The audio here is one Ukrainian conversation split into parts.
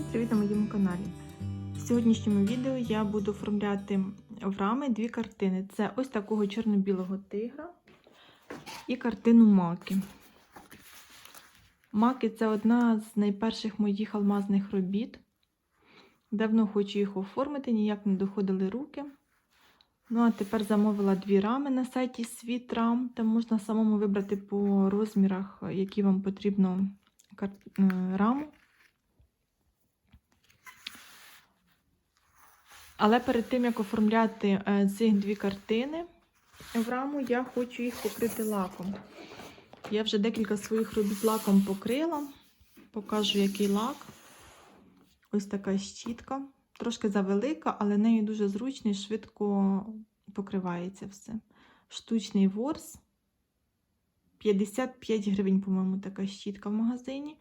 Всім привіт на моєму каналі. В сьогоднішньому відео я буду оформляти в рами дві картини. Це ось такого чорно-білого тигра і картину Маки. Маки це одна з найперших моїх алмазних робіт. Давно хочу їх оформити, ніяк не доходили руки. Ну, а тепер замовила дві рами на сайті Світ рам. Там можна самому вибрати по розмірах, які вам потрібно раму. Але перед тим, як оформляти е, ці дві картини в раму, я хочу їх покрити лаком. Я вже декілька своїх робіт лаком покрила. Покажу, який лак. Ось така щітка. Трошки завелика, але нею дуже зручно і швидко покривається все. Штучний ворс. 55 гривень, по-моєму, така щітка в магазині.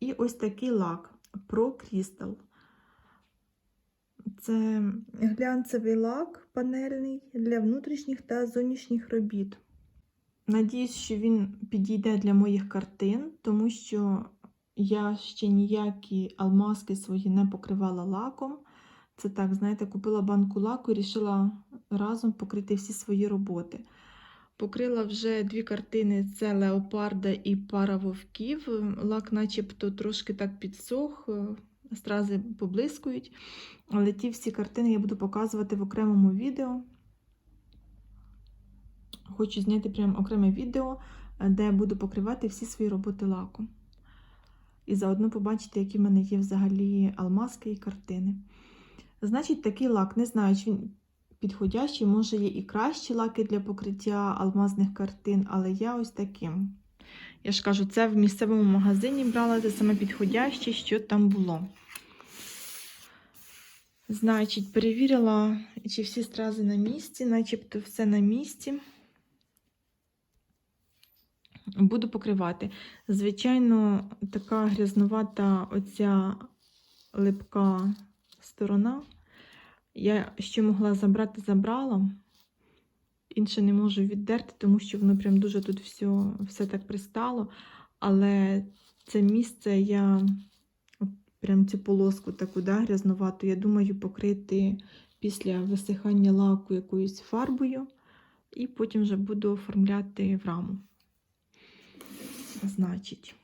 І ось такий лак Pro Crystal. Це глянцевий лак панельний для внутрішніх та зовнішніх робіт. Надіюсь, що він підійде для моїх картин, тому що я ще ніякі алмазки свої не покривала лаком. Це так, знаєте, купила банку лаку і вирішила разом покрити всі свої роботи. Покрила вже дві картини: це леопарда і пара вовків. Лак, начебто, трошки так підсох, стрази поблискують. Але ті всі картини я буду показувати в окремому відео. Хочу зняти прям окреме відео, де буду покривати всі свої роботи лаком. І заодно побачити, які в мене є взагалі алмазки і картини. Значить, такий лак, не знаю, чи він підходящий, може є і кращі лаки для покриття алмазних картин, але я ось таким. Я ж кажу, це в місцевому магазині брала це саме підходяще, що там було. Значить, перевірила, чи всі стрази на місці, начебто все на місці. Буду покривати. Звичайно, така грязнувата оця липка сторона. Я що могла забрати, забрала. Інше не можу віддерти, тому що воно прям дуже тут все, все так пристало. Але це місце я от прям цю полоску таку да, грязнувату, я думаю, покрити після висихання лаку якоюсь фарбою. І потім вже буду оформляти в раму. Значить.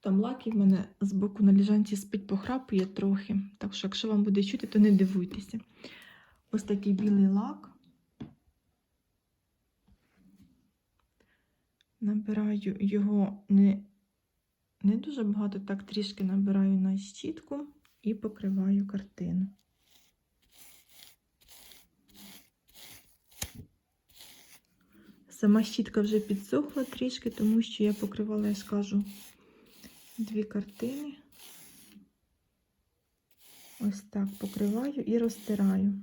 Там лаки в мене з боку на ліжанці спить похрапує трохи. Так що, якщо вам буде чути, то не дивуйтеся. Ось такий білий лак. Набираю його не, не дуже багато, так трішки набираю на щітку і покриваю картину. Сама щітка вже підсохла трішки, тому що я покривала, я ж кажу, дві картини. Ось так покриваю і розтираю.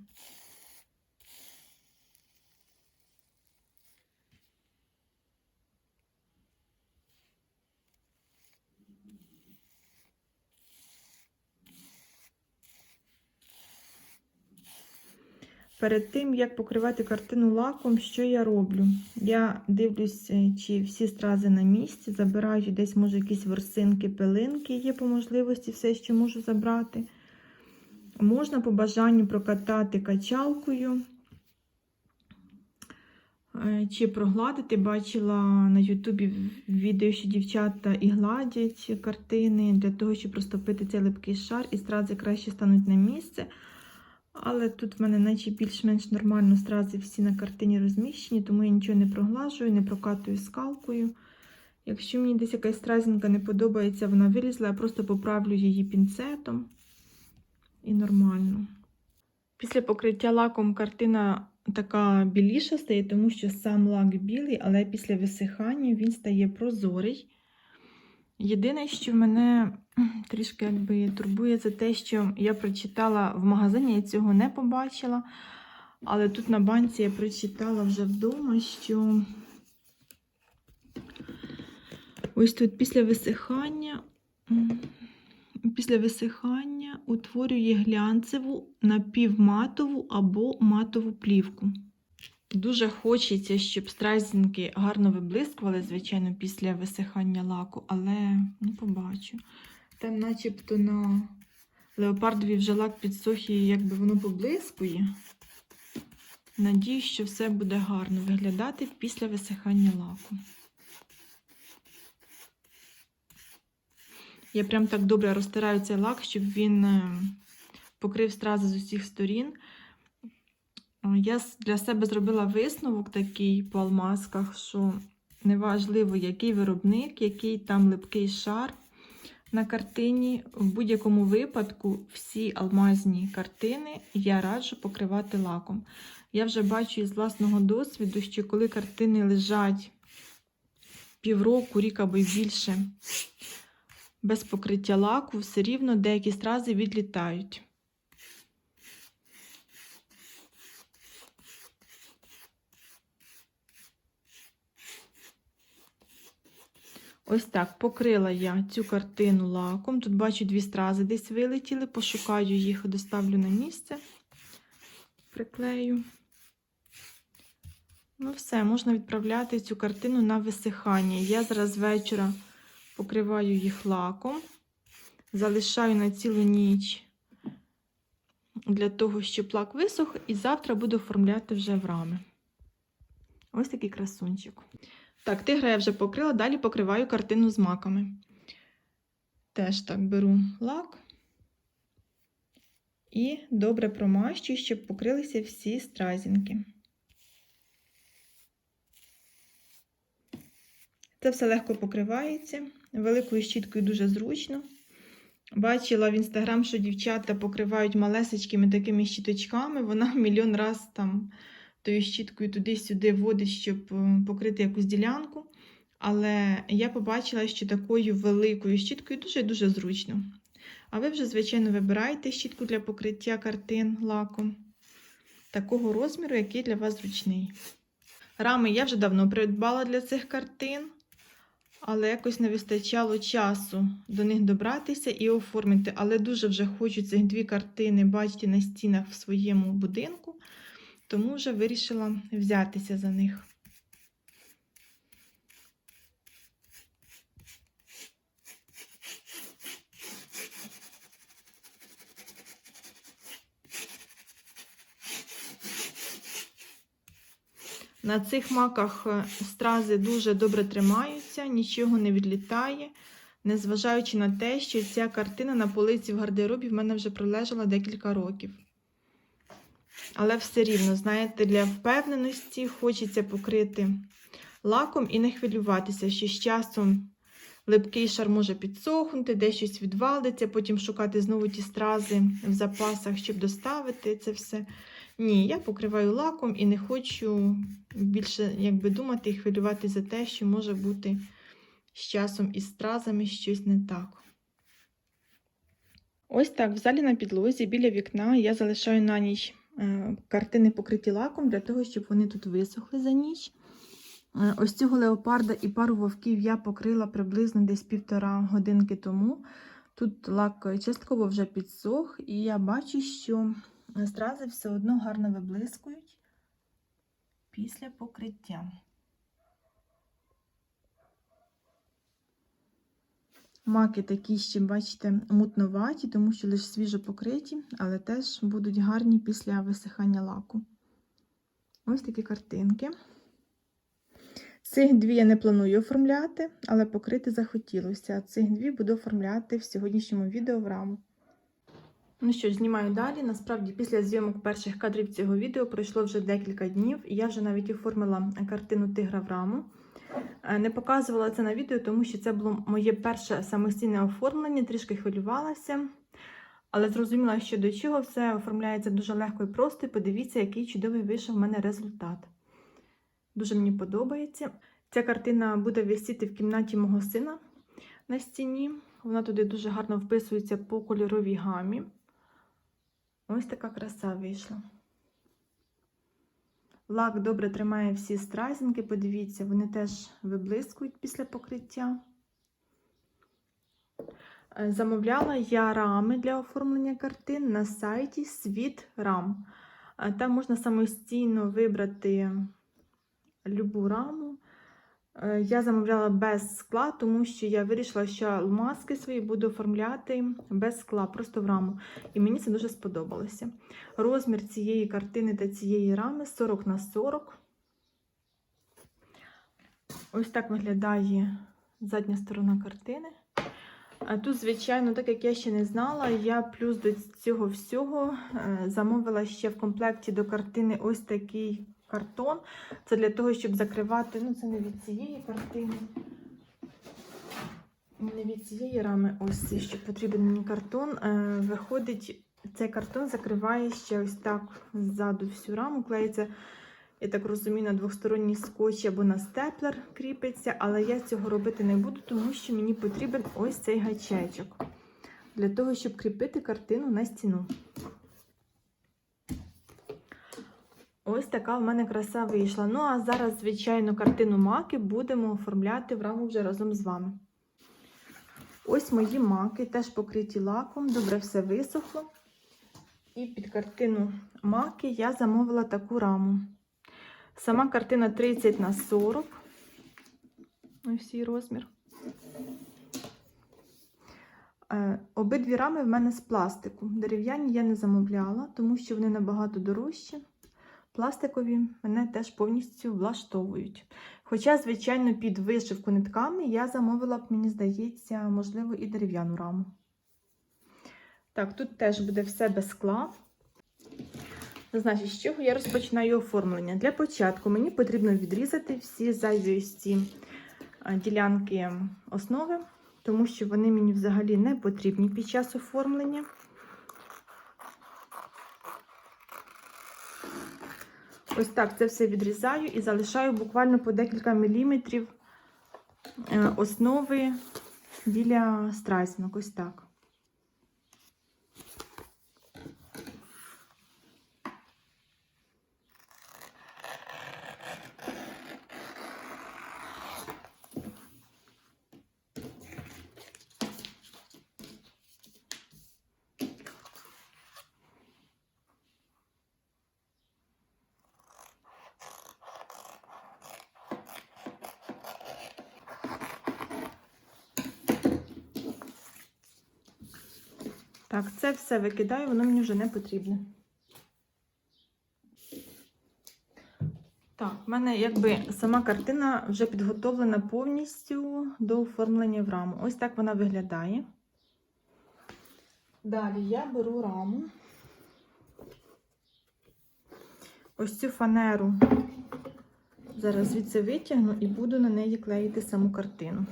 Перед тим, як покривати картину лаком, що я роблю? Я дивлюсь, чи всі стрази на місці, забираю десь, може, якісь ворсинки, пилинки є по можливості, все, що можу забрати. Можна по бажанню прокатати качалкою е, чи прогладити. Бачила на Ютубі відео, що дівчата і гладять картини для того, щоб розтопити цей липкий шар, і стрази краще стануть на місце. Але тут в мене наче більш-менш нормально стрази всі на картині розміщені, тому я нічого не проглажую, не прокатую скалкою. Якщо мені десь якась стразінка не подобається, вона вилізла, я просто поправлю її пінцетом і нормально. Після покриття лаком картина така біліша стає, тому що сам лак білий, але після висихання він стає прозорий. Єдине, що мене трішки якби турбує, це те, що я прочитала в магазині, я цього не побачила. Але тут на банці я прочитала вже вдома, що ось тут після висихання, після висихання утворює глянцеву напівматову або матову плівку. Дуже хочеться, щоб стразінки гарно виблискували, звичайно, після висихання лаку, але ну, побачу. Там начебто на леопардові вже лак підсох і якби воно поблискує. Надіюсь, що все буде гарно виглядати після висихання лаку. Я прям так добре розтираю цей лак, щоб він е, покрив стрази з усіх сторін. Е, Я для себе зробила висновок такий по алмазках, що неважливо, який виробник, який там липкий шар на картині. В будь-якому випадку всі алмазні картини я раджу покривати лаком. Я вже бачу із власного досвіду, що коли картини лежать півроку, рік або й більше без покриття лаку, все рівно деякі стрази відлітають. Ось так покрила я цю картину лаком. Тут бачу дві стрази десь вилетіли, пошукаю їх, доставлю на місце, приклею. Ну, все, можна відправляти цю картину на висихання. Я зараз вечора покриваю їх лаком, залишаю на цілу ніч для того, щоб лак висох, і завтра буду оформляти вже в рами. Ось такий красунчик. Так, тигра я вже покрила, далі покриваю картину з маками. Теж так беру лак і добре промащую, щоб покрилися всі стразінки. Це все легко покривається. Великою щіткою дуже зручно. Бачила в інстаграм, що дівчата покривають малесечкими такими щіточками. Вона мільйон раз там тою щіткою туди-сюди водить, щоб е, покрити якусь ділянку. Але я побачила, що такою великою щіткою дуже-дуже зручно. А ви вже, звичайно, вибираєте щітку для покриття картин лаком такого розміру, який для вас зручний. Рами я вже давно придбала для цих картин, але якось не вистачало часу до них добратися і оформити. Але дуже вже хочу цих дві картини бачити на стінах в своєму будинку, тому вже вирішила взятися за них. На цих маках е, стрази дуже добре тримаються, нічого не відлітає, незважаючи на те, що ця картина на полиці в гардеробі в мене вже пролежала декілька років. Але все рівно, знаєте, для впевненості хочеться покрити лаком і не хвилюватися, що з часом липкий шар може підсохнути, десь щось відвалиться, потім шукати знову ті стрази в запасах, щоб доставити це все. Ні, я покриваю лаком і не хочу більше якби, думати і хвилювати за те, що може бути з часом із стразами щось не так. Ось так, в залі на підлозі біля вікна я залишаю на ніч картини покриті лаком для того, щоб вони тут висохли за ніч. Е, Ось цього леопарда і пару вовків я покрила приблизно десь півтора годинки тому. Тут лак частково вже підсох, і я бачу, що стрази все одно гарно виблискують після покриття. Маки такі ще, бачите, мутноваті, тому що лише свіжо покриті, але теж будуть гарні після висихання лаку. Ось такі картинки. Цих дві я не планую оформляти, але покрити захотілося. Цих дві буду оформляти в сьогоднішньому відео в раму. Ну що ж, знімаю далі. Насправді, після зйомок перших кадрів цього відео пройшло вже декілька днів, і я вже навіть оформила картину тигра в раму. Е, Не показувала це на відео, тому що це було моє перше самостійне оформлення, трішки хвилювалася. Але зрозуміла, що до чого все оформляється дуже легко і просто. І подивіться, який чудовий вийшов в мене результат. Дуже мені подобається. Ця картина буде висіти в кімнаті мого сина на стіні. Вона туди дуже гарно вписується по кольоровій гамі. Ось така краса вийшла. Лак добре тримає всі стразінки, подивіться, вони теж виблискують після покриття. Е, Замовляла я рами для оформлення картин на сайті Світ Рам. Е, Там можна самостійно вибрати любу раму. Е, Я замовляла без скла, тому що я вирішила, що маски свої буду оформляти без скла, просто в раму. І мені це дуже сподобалося. Розмір цієї картини та цієї рами 40 на 40. Ось так виглядає задня сторона картини. Тут, звичайно, так як я ще не знала, я плюс до цього всього е, замовила ще в комплекті до картини ось такий картон. Це для того, щоб закривати, ну це не від цієї картини, не від цієї рами, ось що потрібен мені картон. Е, Виходить, цей картон закриває ще ось так ззаду всю раму, клеїться. Я так розумію, на двосторонній скотч або на степлер кріпиться, але я цього робити не буду, тому що мені потрібен ось цей гачечок для того, щоб кріпити картину на стіну. Ось така в мене краса вийшла. Ну, а зараз, звичайно, картину маки будемо оформляти в раму вже разом з вами. Ось мої маки, теж покриті лаком, добре все висохло. І під картину маки я замовила таку раму. Сама картина 30 на 40. Ось її розмір. Е, Обидві рами в мене з пластику. Дерев'яні я не замовляла, тому що вони набагато дорожчі. Пластикові мене теж повністю влаштовують. Хоча, звичайно, під вишивку нитками я замовила б, мені здається, можливо, і дерев'яну раму. Так, тут теж буде все без скла. Значить, з чого я розпочинаю оформлення? Для початку мені потрібно відрізати всі зайві ділянки основи, тому що вони мені взагалі не потрібні під час оформлення. Ось так це все відрізаю і залишаю буквально по декілька міліметрів е, основи біля страйсмок. Ось так. Так, це все викидаю, воно мені вже не потрібне. Так, в мене якби сама картина вже підготовлена повністю до оформлення в раму. Ось так вона виглядає. Далі я беру раму. Ось цю фанеру зараз звідси витягну і буду на неї клеїти саму картину.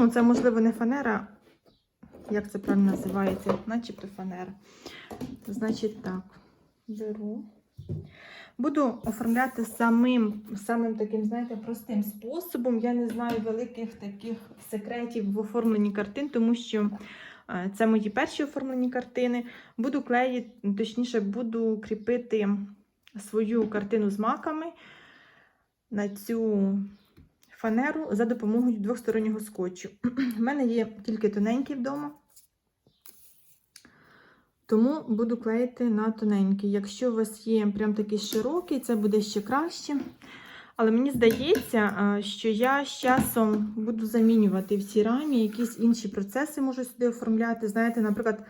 Ну, це, можливо, не фанера, як це правильно називається, начебто фанера. Значить, так, беру. Буду оформляти самим, самим таким, знаєте, простим способом. Я не знаю великих таких секретів в оформленні картин, тому що е, це мої перші оформлені картини. Буду клеїти, точніше, буду кріпити свою картину з маками на цю фанеру за допомогою двохстороннього скотчу. У мене є тільки тоненький вдома, тому буду клеїти на тоненький. Якщо у вас є прям такий широкий, це буде ще краще. Але мені здається, що я з часом буду замінювати в цій рамі якісь інші процеси можу сюди оформляти. Знаєте, наприклад,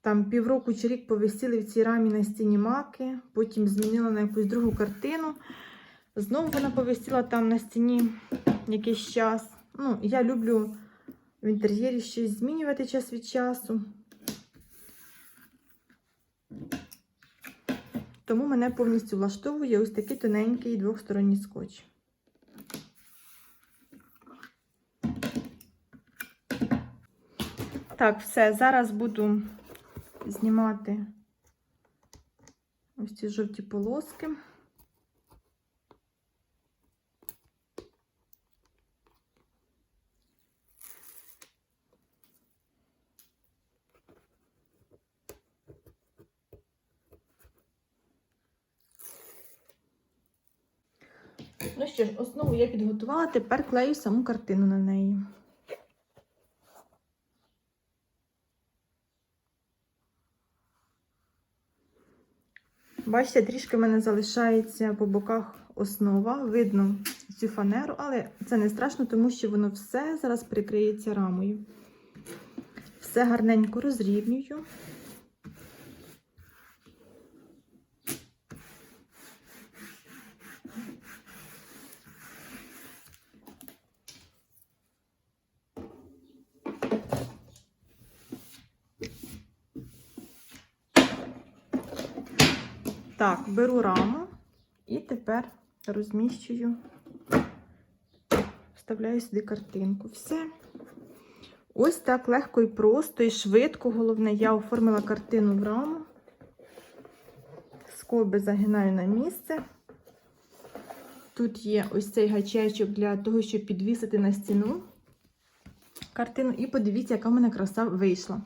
там півроку чи рік повисіли в цій рамі на стіні маки, потім змінила на якусь другу картину. Знову вона повисіла там на стіні якийсь час. Ну, я люблю в інтер'єрі щось змінювати час від часу. Тому мене повністю влаштовує ось такий тоненький двохсторонній скотч. Так, все, зараз буду знімати ось ці жовті полоски. Що ж, основу я підготувала, тепер клею саму картину на неї. Бачите, трішки в мене залишається по боках основа. Видно цю фанеру, але це не страшно, тому що воно все зараз прикриється рамою. Все гарненько розрівнюю. Беру раму і тепер розміщую, вставляю сюди картинку. Все. Ось так легко і просто, і швидко. Головне, я оформила картину в раму. Скоби загинаю на місце. Тут є ось цей гачечок для того, щоб підвісити на стіну картину. І подивіться, яка в мене краса вийшла.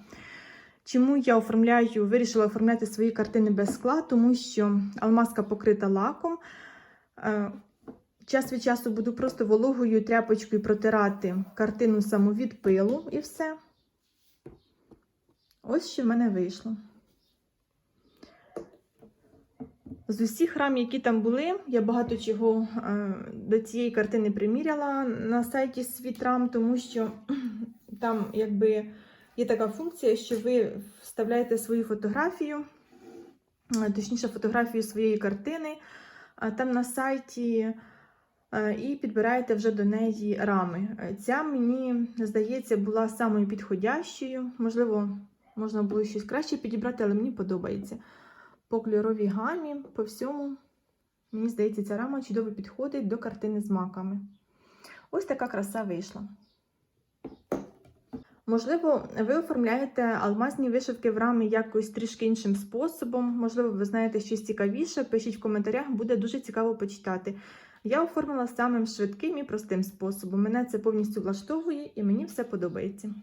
Чому я оформляю, вирішила оформляти свої картини без скла, тому що алмазка покрита лаком. Е, Час від часу буду просто вологою тряпочкою протирати картину саму від пилу і все. Ось що в мене вийшло. З усіх рам, які там були, я багато чого е, до цієї картини приміряла на сайті Світрам, тому що там якби є така функція, що ви вставляєте свою фотографію, е, точніше, фотографію своєї картини, там на сайті е, і підбираєте вже до неї рами. Е, Ця мені здається була самою підходящою. Можливо, можна було щось краще підібрати, але мені подобається. По кольоровій гамі, по всьому, мені здається, ця рама чудово підходить до картини з маками. Ось така краса вийшла. Можливо, ви оформляєте алмазні вишивки в рамі якось трішки іншим способом. Можливо, ви знаєте щось цікавіше. Пишіть в коментарях, буде дуже цікаво почитати. Я оформила самим швидким і простим способом. Мене це повністю влаштовує і мені все подобається.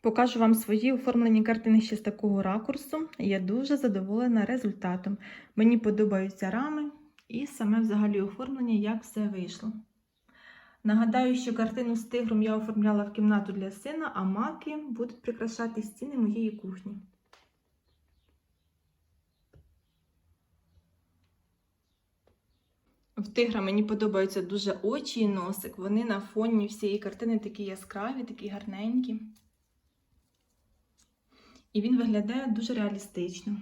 Покажу вам свої оформлені картини ще з такого ракурсу. Я дуже задоволена результатом. Мені подобаються рами і саме взагалі оформлення, як все вийшло. Нагадаю, що картину з тигром я оформляла в кімнату для сина, а маки будуть прикрашати стіни моєї кухні. В тигра мені подобаються дуже очі і носик. Вони на фоні всієї картини такі яскраві, такі гарненькі. І він виглядає дуже реалістично.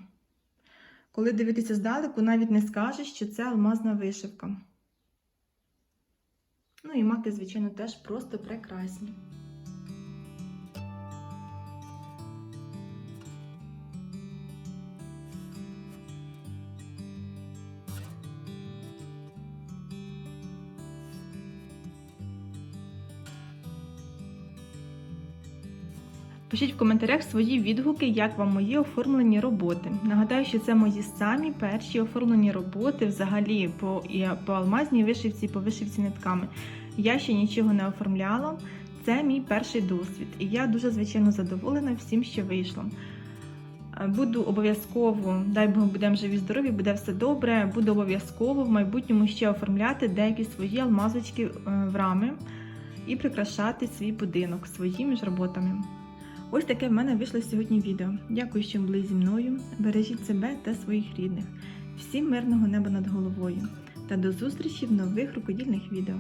Коли дивитися здалеку, навіть не скажеш, що це алмазна вишивка. Ну і маки, звичайно, теж просто прекрасні. Пишіть в коментарях свої відгуки, як вам мої оформлені роботи. Нагадаю, що це мої самі перші оформлені роботи взагалі по, по алмазній вишивці, по вишивці нитками. Я ще нічого не оформляла. Це мій перший досвід, і я дуже звичайно задоволена всім, що вийшло. Буду обов'язково, дай Бог будемо живі здорові, буде все добре. Буду обов'язково в майбутньому ще оформляти деякі свої алмазочки е, в рами і прикрашати свій будинок своїми ж роботами. Ось таке в мене вийшло сьогодні відео. Дякую, що були зі мною. Бережіть себе та своїх рідних. Всім мирного неба над головою. Та до зустрічі в нових рукодільних відео.